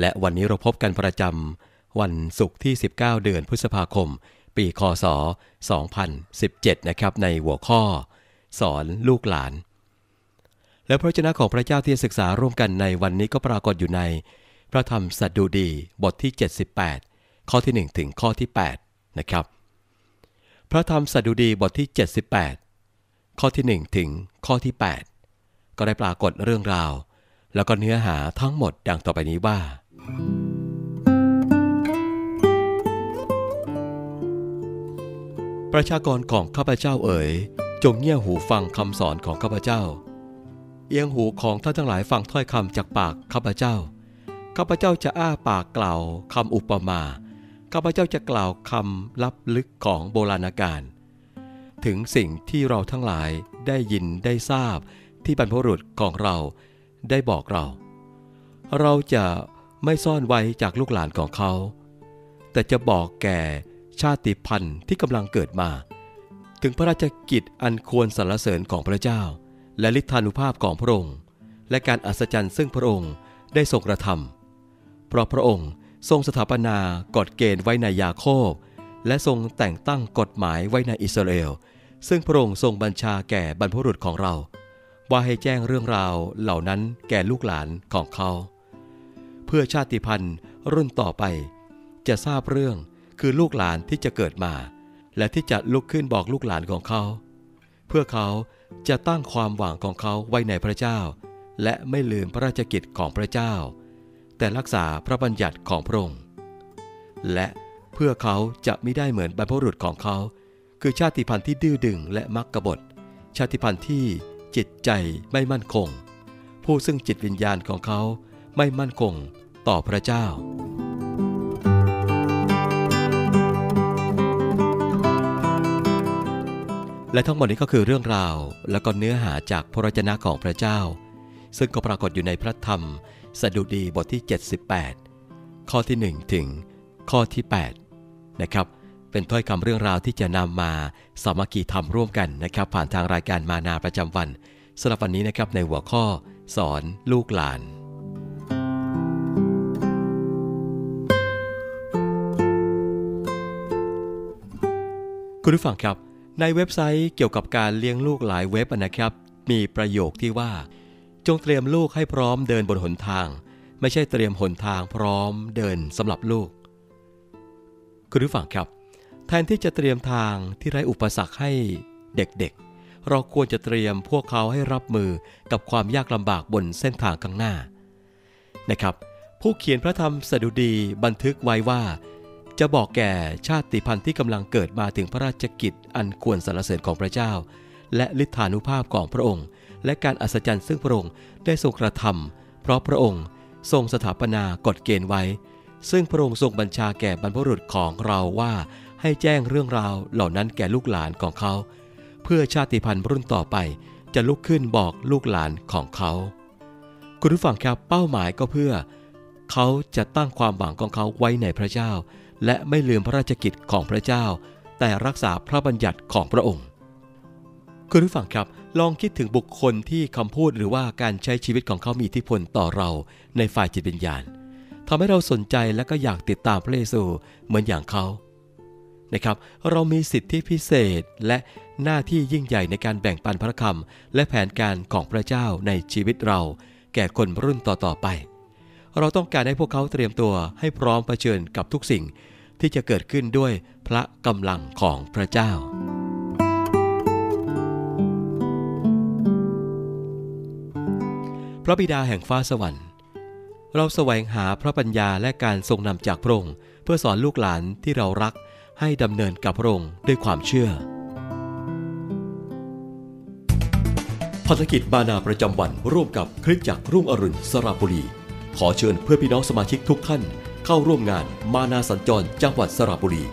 และวันนี้เราพบกันประจำวันศุกร์ที่ 19 เดือนพฤษภาคม ปีคศ 2017 นะครับในหัวข้อ สอนลูกหลาน และพระเจ้าของพระเจ้าที่ศึกษาร่วมกันในวันนี้ก็ปรากฏอยู่ใน พระธรรมสัตดูดีบทที่ 78 ข้อที่ 1 ถึงข้อที่ 8 นะครับ พระธรรมสัตดูดีบทที่ 78 ข้อที่ 1 ถึงข้อที่ 8 ก็ได้ปรากฏเรื่องราว แล้วก็เนื้อหาทั้งหมดดังต่อไปนี้ว่า ประชากรของข้าพเจ้าเอ๋ย จงเงี่ยหูฟังคำสอนของข้าพเจ้า เอียงหูของท่านทั้งหลายฟังถ้อยคำจากปากข้าพเจ้า ข้าพเจ้าจะอ้าปากกล่าวคำอุปมา ข้าพเจ้าจะกล่าวคำลับลึกของโบราณกาลถึงสิ่งที่เราทั้งหลายได้ยินได้ทราบที่บรรพบุรุษของเรา ได้บอกเรา เราจะไม่ซ่อนไว้จากลูกหลานของเขา แต่จะบอกแก่ชาติพันธุ์ที่กำลังเกิดมา ถึงพระราชกิจอันควรสรรเสริญของพระเจ้า และฤทธานุภาพของพระองค์ และการอัศจรรย์ซึ่งพระองค์ได้ทรงกระทำเพราะพระองค์ทรงสถาปนากฎเกณฑ์ไว้ในยาโคบ และทรงแต่งตั้งกฎหมายไว้ในอิสราเอล ซึ่งพระองค์ทรงบัญชาแก่บรรพบุรุษของเรา ว่าให้แจ้งเรื่องราวเหล่านั้นแก่ลูกหลานของเขา เพื่อชาติพันธุ์รุ่นต่อไป จะทราบเรื่องคือลูกหลานที่จะเกิดมา และที่จะลุกขึ้นบอกลูกหลานของเขา เพื่อเขาจะตั้งความหวังของเขาไว้ในพระเจ้า และไม่ลืมพระราชกิจของพระเจ้า แต่รักษาพระบัญญัติของพระองค์และเพื่อเขาจะไม่ได้เหมือนบรรพบุรุษของเขา คือชาติพันธุ์ที่ดื้อดึงและมักกบฏ ชาติพันธุ์ที่ จิตใจไม่มั่นคง ผู้ซึ่งจิตวิญญาณของเขาไม่มั่นคงต่อพระเจ้า และทั้งหมดนี้ก็คือเรื่องราวและก็เนื้อหาจากพระวจนะของพระเจ้า ซึ่งก็ปรากฏอยู่ในพระธรรม สดุดีบทที่ 78 ข้อที่ 1 ถึงข้อที่ 8 นะครับ เป็นถ้อยคำเรื่องราวที่จะนำมาสามัคคีธรรมร่วมกันนะครับ ผ่านทางรายการมานาประจำวันสำหรับวันนี้นะครับในหัวข้อ สอนลูกหลาน คุณผู้ฟังครับ ในเว็บไซต์เกี่ยวกับการเลี้ยงลูกหลายเว็บนะครับ มีประโยคที่ว่า จงเตรียมลูกให้พร้อมเดินบนหนทาง ไม่ใช่เตรียมหนทางพร้อมเดินสำหรับลูก คุณผู้ฟังครับ แทนที่จะเตรียมทางที่ไร้อุปสรรคให้เด็กๆ เราควรจะเตรียมพวกเขาให้รับมือกับความยากลำบากบนเส้นทางข้างหน้านะครับ ผู้เขียนพระธรรมสดุดีบันทึกไว้ว่า จะบอกแก่ชาติพันธุ์ที่กำลังเกิดมาถึงพระราชกิจอันควรสรรเสริญของพระเจ้า และฤทธานุภาพของพระองค์ และการอัศจรรย์ซึ่งพระองค์ได้ทรงกระทำเพราะพระองค์ทรงสถาปนากฎเกณฑ์ไว้ ซึ่งพระองค์ทรงบัญชาแก่บรรพบุรุษของเราว่า ให้แจ้งเรื่องราวเหล่านั้นแก่ลูกหลานของเขา เพื่อชาติพันธุ์รุ่นต่อไปจะลุกขึ้นบอกลูกหลานของเขา คุณผู้ฟังครับเป้าหมายก็เพื่อ เขาจะตั้งความหวังของเขาไว้ในพระเจ้า และไม่ลืมพระราชกิจของพระเจ้า แต่รักษาพระบัญญัติของพระองค์ คุณผู้ฟังครับลองคิดถึงบุคคลที่คำพูดหรือว่าการใช้ชีวิตของเขามีอิทธิพลต่อเราในฝ่ายจิตวิญญาณทำให้เราสนใจและก็อยากติดตามพระเยซูเหมือนอย่างเขา นะครับ เรามีสิทธิพิเศษและหน้าที่ยิ่งใหญ่ในการแบ่งปันพระคำและแผนการของพระเจ้าในชีวิตเรา แก่คนรุ่นต่อๆไป เราต้องการให้พวกเขาเตรียมตัวให้พร้อมเผชิญกับทุกสิ่งที่จะเกิดขึ้นด้วยพระกำลังของพระเจ้า พระบิดาแห่งฟ้าสวรรค์ เราแสวงหาพระปัญญาและการทรงนำจากพระองค์เพื่อสอนลูกหลานที่เรารัก ให้ดำเนินกับพระองค์ด้วยความเชื่อภารกิจบานาประจำวันร่วมกับคริสตจักรรุ่งอรุณสระบุรี ขอเชิญเพื่อนพี่น้องสมาชิกทุกท่านเข้าร่วมงานมานาสัญจรจังหวัดสระบุรี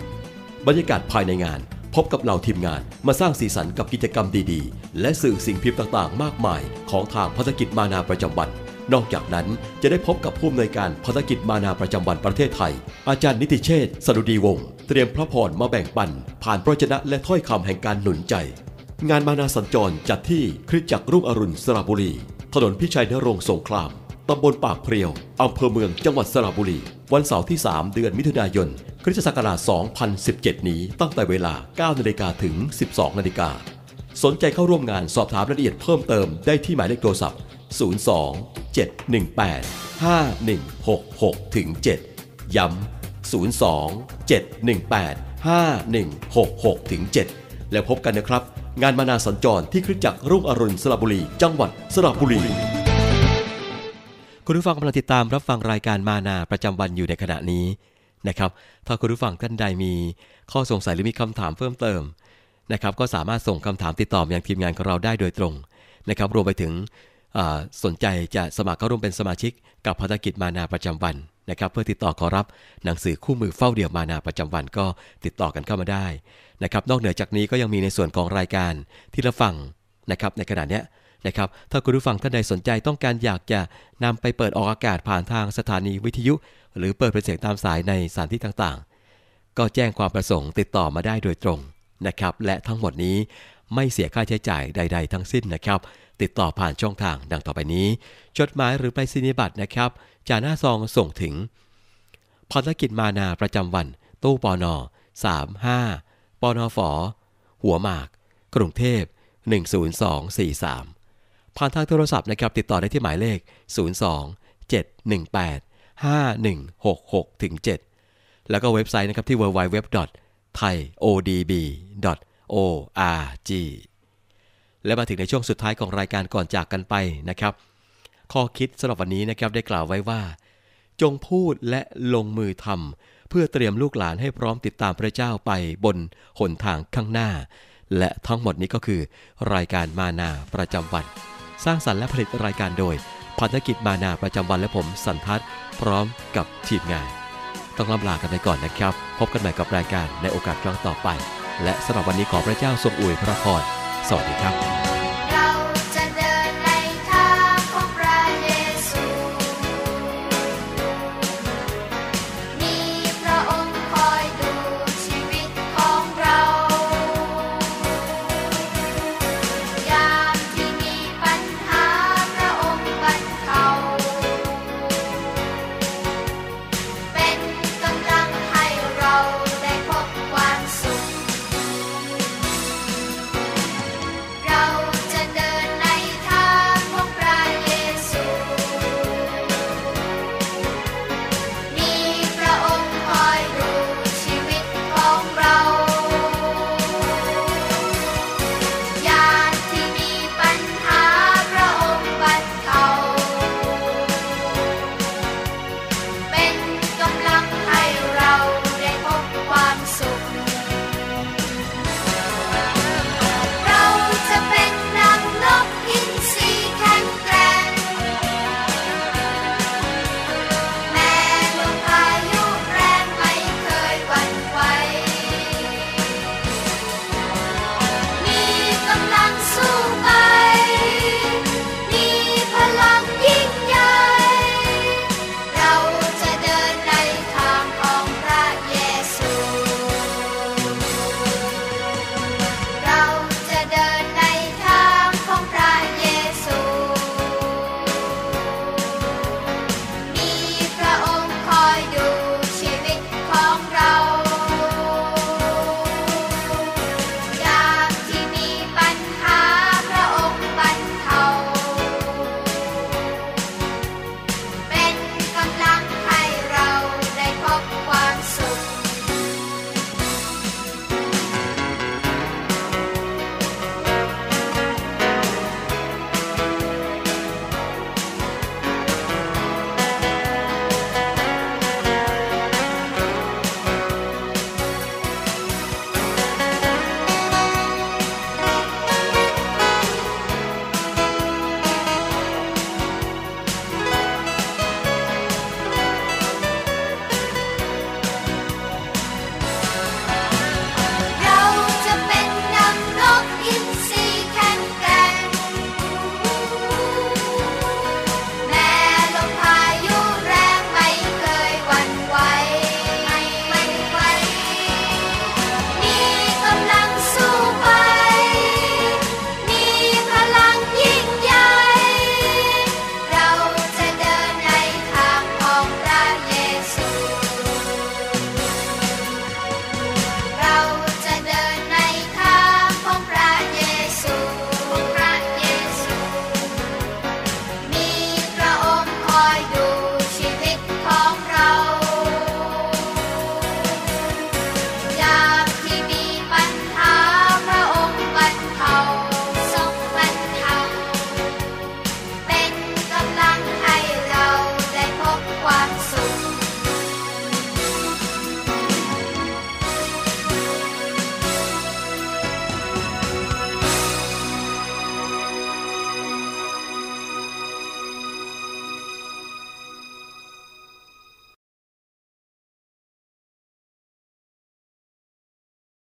บรรยากาศภายในงาน พบกับเหล่าทีมงานมาสร้างสีสันกับกิจกรรมดีๆ และสื่อสิ่งพิมพ์ต่างๆ มากมายของทางพัฒกิจมานาประจำวัน นอกจากนั้นจะได้พบกับผู้อำนวยการพัฒกิจมานาประจำวันประเทศไทย อาจารย์นิติเชษฐ์สดุดีวงศ์เตรียมพระพรมาแบ่งปัน ผ่านพระชนะและถ้อยคำแห่งการหนุนใจ งานมานาสัญจรจัดที่คริสตจักรรุ่งอรุณสระบุรี ถนนพิชัยนรงสงครามตำบลปากเพรียวอำเภอเมืองจังหวัดสระบุรี วันเสาร์ที่ 3 เดือนมิถุนายนคริสตศักราช 2017 นี้ตั้งแต่เวลา 9 นาฬิกาถึง 12 นาฬิกาสนใจเข้าร่วมงานสอบถามรายละเอียดเพิ่มเติมได้ที่หมายเลขโทรศัพท์ 02 718 5166ถึง7ย้ำ02 718 5166ถึง7แล้วพบกันนะครับ งานมานาสัญจรที่คริสตจักรรุ่งอรุณสระบุรี จังหวัดสระบุรี คุณผู้ฟังกำลังติดตามรับฟังรายการมานาประจำวันอยู่ในขณะนี้นะครับ ถ้าคุณผู้ฟังท่านใดมีข้อสงสัยหรือมีคำถามเพิ่มเติมนะครับ ก็สามารถส่งคำถามติดต่อมายังทีมงานของเราได้โดยตรงนะครับ รวมไปถึง สนใจจะสมัครเข้าร่วมเป็นสมาชิก กับภารกิจมานาประจำวันนะครับ เพื่อติดต่อขอรับหนังสือคู่มือเฝ้าเดี่ยวมานาประจำวันก็ติดต่อกันเข้ามาได้นะครับ นอกเหนือจากนี้ก็ยังมีในส่วนของรายการที่เราฟังนะครับ ในขณะเนี้ยนะครับถ้าคุณผู้ฟังท่านใดสนใจต้องการอยากจะนำไปเปิดออกอากาศผ่านทางสถานีวิทยุ หรือเปิดเป็นเสียงตามสายในสถานที่ต่างๆ ก็แจ้งความประสงค์ติดต่อมาได้โดยตรงนะครับ และทั้งหมดนี้ไม่เสียค่าใช้จ่ายใด ๆ ทั้งสิ้นนะครับ ติดต่อผ่านช่องทางดังต่อไปนี้ จดหมายหรือไปรษณียบัตรนะครับจากหน้าซองส่งถึงภารกิจมานาประจำวัน ตู้ปอนอ35ปอนอฝอหัวหมาก กรุงเทพ 10243 ผ่านทางโทรศัพท์นะครับติดต่อได้ที่หมายเลข 02 718 5166ถึง7แล้วก็เว็บไซต์นะครับที่ www.thaiodb.org และมาถึงในช่วงสุดท้ายของรายการก่อนจากกันไปนะครับ ข้อคิดสำหรับวันนี้นะครับได้กล่าวไว้ว่า จงพูดและลงมือทำเพื่อเตรียมลูกหลานให้พร้อมติดตามพระเจ้าไปบนหนทางข้างหน้า และทั้งหมดนี้ก็คือ รายการมานาประจำวัน สร้างสรรค์และผลิตรายการโดยพันธกิจมานาประจำวันและผมสันทัศน์พร้อมกับทีมงาน ต้องลำลากันไปก่อนนะครับ พบกันใหม่กับรายการในโอกาสครั้งต่อไป และสำหรับวันนี้ขอพระเจ้าทรงอวยพระพร สวัสดีครับ